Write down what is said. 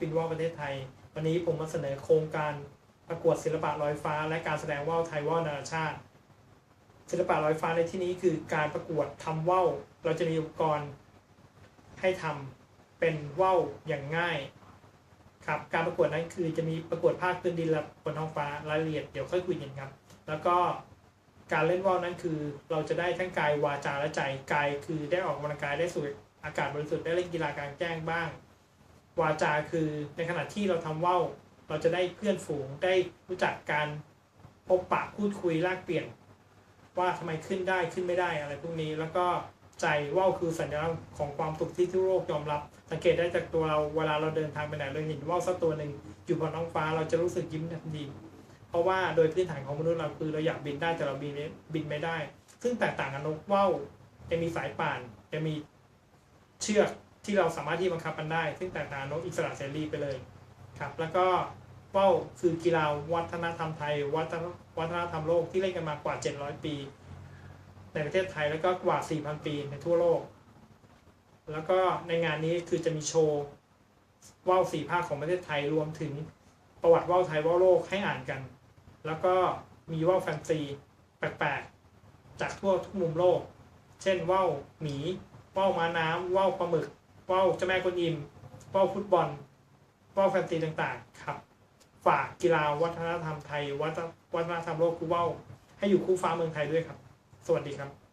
ปินว่าวประเทศไทย วันนี้ผมมาเสนอโครงการประกวดศิลปะลอยฟ้า และการแสดงว่าวไทยว่าวนานาชาติ ศิลปะลอยฟ้าในที่นี้คือการประกวดทำว่าวเราจะมีอุปกรณ์ให้ทำเป็นว่าวอย่างง่ายครับการประกวดนั้นคือจะมีประกวดภาคพื้นดินและบนท้องฟ้ารายละเอียดเดี๋ยวค่อยคุยกันครับ แล้วก็การเล่นว่าวนั้นคือเราจะได้ทั้งกายวาจาและใจกายคือได้ออกกำลังกายได้สูดอากาศบริสุทธิ์ได้เล่นกีฬากลางแจ้งบ้าง วาจาคือในขณะที่เราทำว่าวเราจะได้เพื่อนฝูงได้รู้จักการพบปะพูดคุยแลกเปลี่ยน ว่าทำไมขึ้นได้ขึ้นไม่ได้อะไรพวกนี้แล้วก็ใจว่าวคือสัญลักษณ์ของความสุขที่ทั่วโลกยอมรับ สังเกตได้จากตัวเราเวลาเราเดินทางไปไหนเราเห็นว่าวสักตัวหนึ่งอยู่บนท้องฟ้าเราจะรู้สึกยิ้มทันทีเพราะว่าโดยพื้นฐานของมนุษย์เราคือเราอยากบินได้แต่เราบินไม่บินไม่ได้ ซึ่งแตกต่างกับนกว่าวจะมีสายป่านจะมีเชือก ที่เราสามารถที่บังคับมันได้ ซึ่งแตกต่างกันกอิสระเสรีไปเลยครับ แล้วก็ว่าวคือกีฬาวัฒนธรรมไทย วัฒนวัฒนธรรมโลกที่เล่นกันมากว่า 700 ปี ในประเทศไทยแล้วก็กว่า 4,000 ปีในทั่วโลก แล้วก็ในงานนี้คือจะมีโชว์ว่าวสี่ภาคของประเทศไทยรวมถึงประวัติว่าวไทยว่าวโลกให้อ่านกัน แล้วก็มีว่าวแฟนซีแปลกๆจากทั่วทุกมุมโลก เช่นว่าวหมีว่าวม้าน้ำว่าวปลาหมึก ว่าวเจ้าแม่กวนอิมว่าวฟุตบอลว่าวแฟนตีต่างๆครับ ฝากกีฬาวัฒนธรรมไทยวัฒนวัฒนธรรมโลกคือว่าวให้อยู่คู่ฟ้าเมืองไทยด้วยครับ สวัสดีครับ